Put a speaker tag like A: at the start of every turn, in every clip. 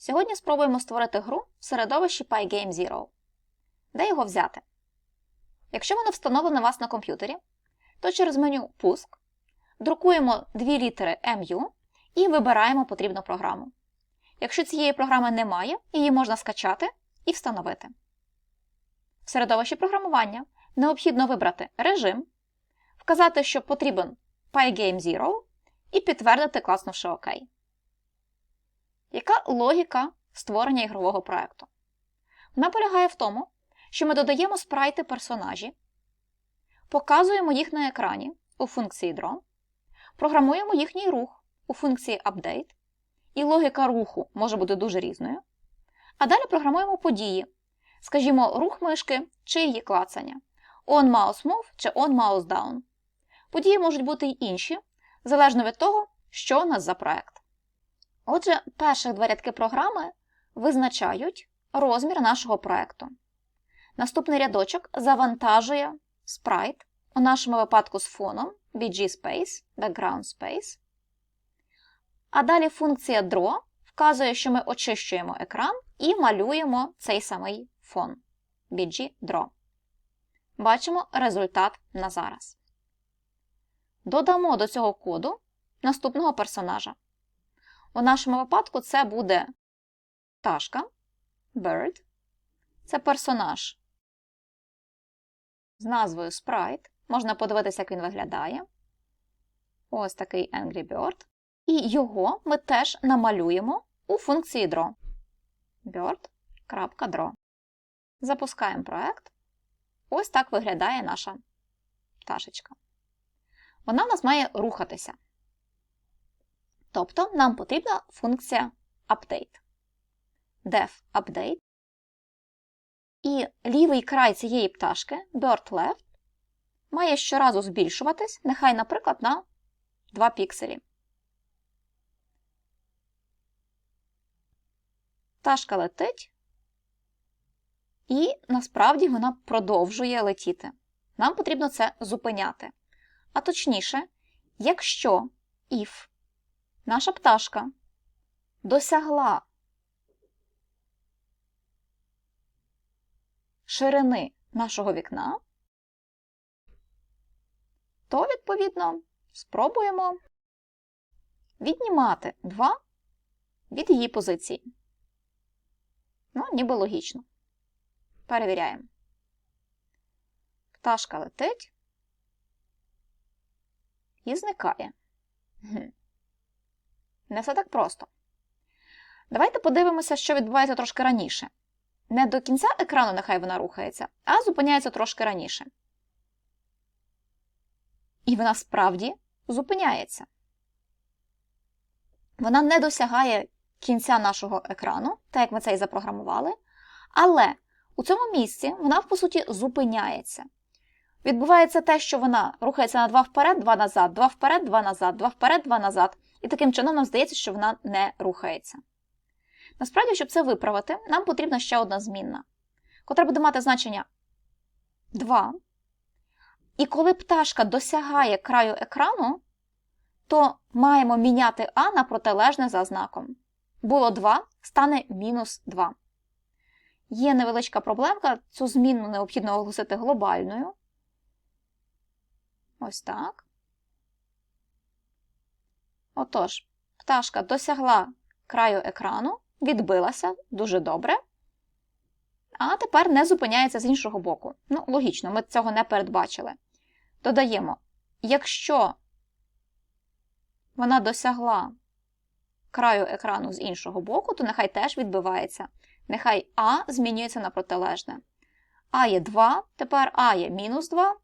A: Сьогодні спробуємо створити гру в середовищі Pygame Zero. Де його взяти? Якщо воно встановлене у вас на комп'ютері, то через меню Пуск друкуємо дві літери MU і вибираємо потрібну програму. Якщо цієї програми немає, її можна скачати і встановити. В середовищі програмування необхідно вибрати режим, вказати, що потрібен Pygame Zero і підтвердити, класнувши ОК. Яка логіка створення ігрового проєкту? Вона полягає в тому, що ми додаємо спрайти персонажі, показуємо їх на екрані у функції Draw, програмуємо їхній рух у функції Update, і логіка руху може бути дуже різною. А далі програмуємо події, скажімо, рух мишки чи її клацання, on mouse move чи on mouse down. Події можуть бути й інші, залежно від того, що у нас за проект. Отже, перших два рядки програми визначають розмір нашого проекту. Наступний рядочок завантажує спрайт, у нашому випадку з фоном BG Space, Background Space. А далі функція Draw вказує, що ми очищуємо екран і малюємо цей самий фон BG Draw. Бачимо результат на зараз. Додамо до цього коду наступного персонажа. У нашому випадку це буде пташка, bird. Це персонаж з назвою Sprite. Можна подивитися, як він виглядає. Ось такий Angry Bird. І його ми теж намалюємо у функції draw. Bird.draw. Запускаємо проект. Ось так виглядає наша пташечка. Вона в нас має рухатися. Тобто нам потрібна функція update. def update. І лівий край цієї пташки, bird left, має щоразу збільшуватись, нехай, наприклад, на 2 пікселі. Пташка летить, і насправді вона продовжує летіти. Нам потрібно це зупиняти. А точніше, якщо if наша пташка досягла ширини нашого вікна, то, відповідно, спробуємо віднімати 2 від її позиції. Ну, ніби логічно. Перевіряємо. Пташка летить і зникає. Не все так просто. Давайте подивимося, що відбувається трошки раніше. Не до кінця екрану нехай вона рухається, а зупиняється трошки раніше. І вона справді зупиняється. Вона не досягає кінця нашого екрану, так як ми це і запрограмували. Але у цьому місці вона, по суті, зупиняється. Відбувається те, що вона рухається на 2 вперед, 2 назад, 2 вперед, 2 назад, 2 вперед, 2 назад. І таким чином нам здається, що вона не рухається. Насправді, щоб це виправити, нам потрібна ще одна змінна, котра буде мати значення 2. І коли пташка досягає краю екрану, то маємо міняти А на протилежне за знаком. Було 2, стане мінус 2. Є невеличка проблемка, цю змінну необхідно оголосити глобальною. Ось так. Отож, пташка досягла краю екрану, відбилася дуже добре. А тепер не зупиняється з іншого боку. Ну, логічно, ми цього не передбачили. Додаємо, якщо вона досягла краю екрану з іншого боку, то нехай теж відбивається. Нехай А змінюється на протилежне. А є 2, тепер А є мінус 2.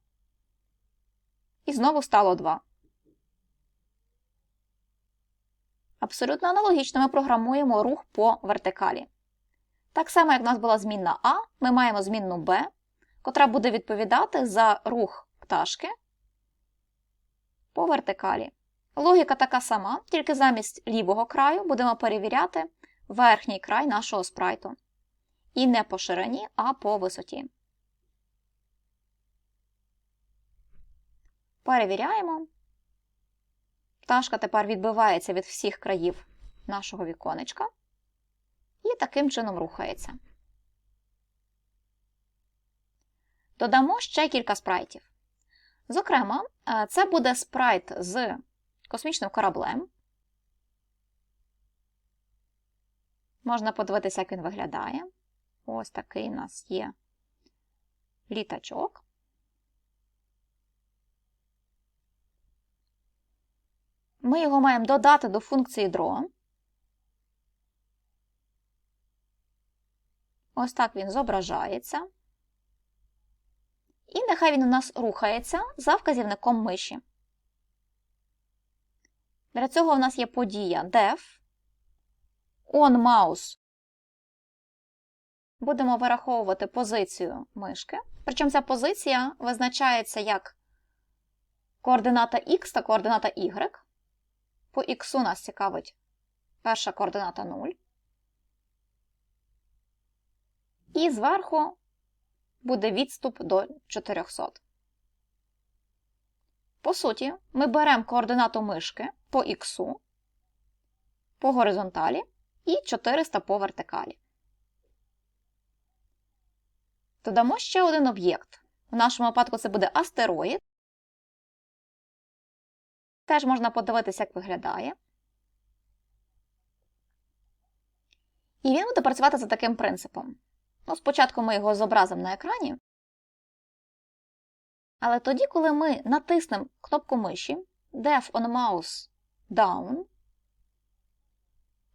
A: І знову стало 2. Абсолютно аналогічно ми програмуємо рух по вертикалі. Так само, як в нас була змінна А, ми маємо змінну Б, котра буде відповідати за рух пташки по вертикалі. Логіка така сама, тільки замість лівого краю будемо перевіряти верхній край нашого спрайту. І не по ширині, а по висоті. Перевіряємо. Пташка тепер відбивається від всіх країв нашого віконечка. і таким чином рухається. Додамо ще кілька спрайтів. Зокрема, е, це буде спрайт з космічним кораблем. Можна подивитися, як він виглядає. Ось такий у нас є літачок. Ми його маємо додати до функції draw. Ось так він зображається. І нехай він у нас рухається за вказівником миші. Для цього у нас є подія def, onMouse. Будемо вираховувати позицію мишки. Причому ця позиція визначається як координата X та координата Y. По X нас цікавить перша координата 0. І зверху буде відступ до 400. По суті, ми беремо координату мишки по х, по горизонталі і 400 по вертикалі. Додамо ще один об'єкт. В нашому випадку це буде астероїд. Теж можна подивитися, як виглядає. І він буде працювати за таким принципом. Ну, Спочатку ми його зобразимо на екрані. Але тоді, коли ми натиснемо кнопку миші Def on Mouse Down,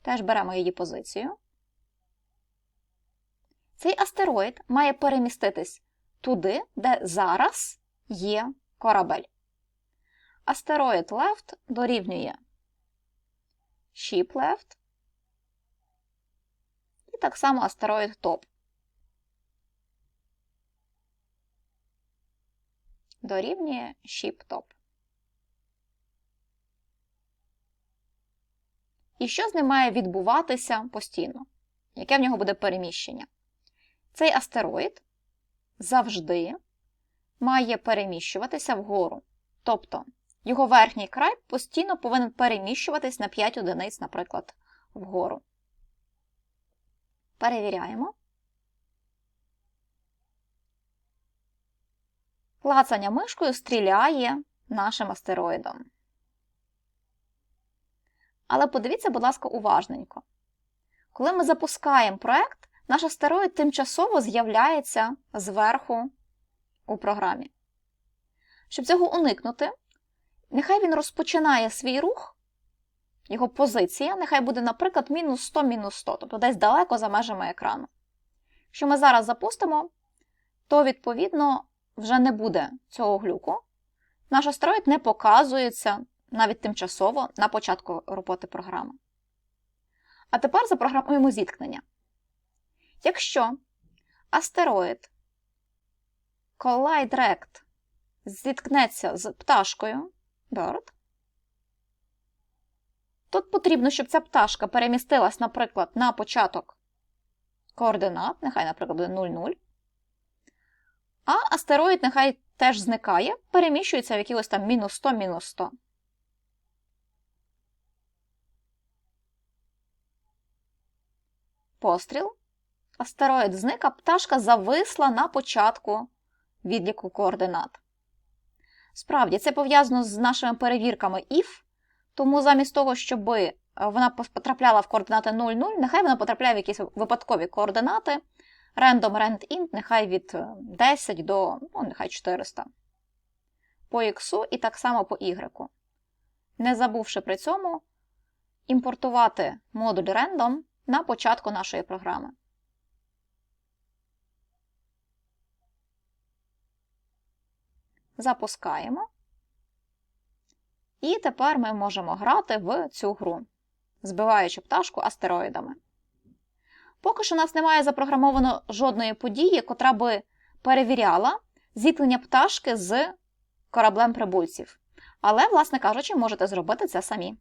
A: теж беремо її позицію, цей астероїд має переміститись туди, де зараз є корабель. Астероїд left дорівнює ship left, і так само астероїд top. дорівнює ship-top. І що з ним має відбуватися постійно? Яке в нього буде переміщення? Цей астероїд завжди має переміщуватися вгору. Тобто його верхній край постійно повинен переміщуватись на 5 одиниць, наприклад, вгору. Перевіряємо. Клацання мишкою стріляє нашим астероїдом. Але подивіться, будь ласка, уважненько. Коли ми запускаємо проект, наш астероїд тимчасово з'являється зверху у програмі. Щоб цього уникнути, нехай він розпочинає свій рух, його позиція, нехай буде, наприклад, мінус 100 мінус 100, тобто десь далеко за межами екрану. Якщо ми зараз запустимо, то, відповідно, вже не буде цього глюку. Наш астероїд не показується навіть тимчасово на початку роботи програми. А тепер запрограмуємо зіткнення. Якщо астероїд Rect зіткнеться з пташкою Bird, тут потрібно, щоб ця пташка перемістилась, наприклад, на початок координат, нехай, наприклад, буде 0,0. А астероїд нехай теж зникає, переміщується в якихось там мінус 100, мінус 100. Постріл. Астероїд зник, а пташка зависла на початку відліку координат. Справді, це пов'язано з нашими перевірками if, тому замість того, щоб вона потрапляла в координати 0,0, нехай вона потрапляє в якісь випадкові координати. Random rand int, нехай від 10 до ну, нехай 400 по X і так само по Y. Не забувши при цьому імпортувати модуль random на початку нашої програми. Запускаємо. І тепер ми можемо грати в цю гру, збиваючи пташку астероїдами. Поки що у нас немає запрограмовано жодної події, котра би перевіряла зіткнення пташки з кораблем прибульців. Але, власне кажучи, можете зробити це самі.